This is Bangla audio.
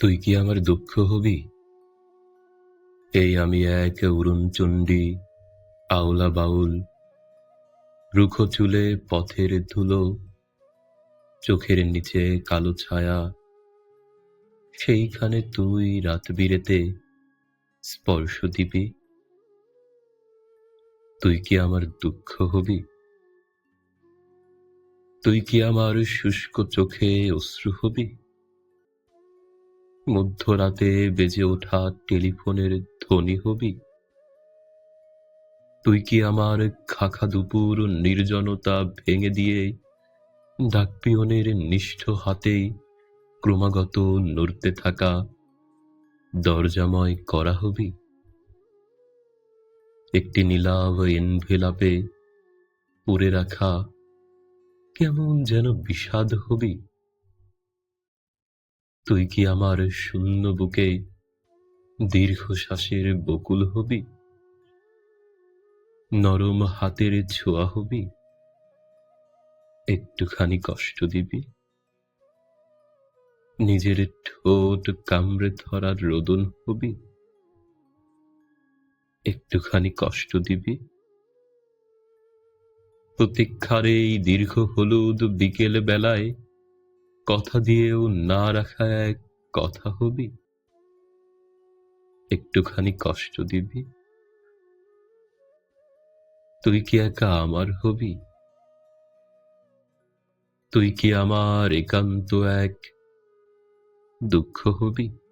তুই কি আমার দুঃখ হবি? এই আমি এক অরুণচণ্ডী আওলা বাউল, রুখ চুলে পথের ধুলো, চোখের নিচে কালো ছায়া। সেইখানে তুই রাত বিরেতে স্পর্শ দিবি। তুই কি আমার দুঃখ হবি? তুই কি আমার শুষ্ক চোখে অশ্রু হবি? মধ্যরাতে বেজে ওঠা টেলিফোনের ধ্বনি হবি। তুই কি আমার খাখা দুপুর নির্জনতা ভেঙে দিয়ে ডাকপিয়নের নিষ্ঠ হাতেই ক্রমাগত নড়তে থাকা দরজাময় করা হবি? একটি নীলাভ এনভেলাপে পুরে রাখা কেমন যেন বিষাদ হবি? তুই কি আমার শূন্য বুকে দীর্ঘশ্বাসের বকুল হবি? নরম হাতের ছোঁয়া হবি? একটুখানি কষ্ট দিবি? নিজের ঠোঁট কামড়ে ধরার রোদন হবি? একটুখানি কষ্ট দিবি? প্রতীক্ষার এই দীর্ঘ হলুদ বিকেল বেলায় কথা দিয়েও না রাখা এক কথা হবি? একটুখানি কষ্ট দিবি? তুই কি একা আমার হবি? তুই কি আমার একান্ত এক দুঃখ হবি?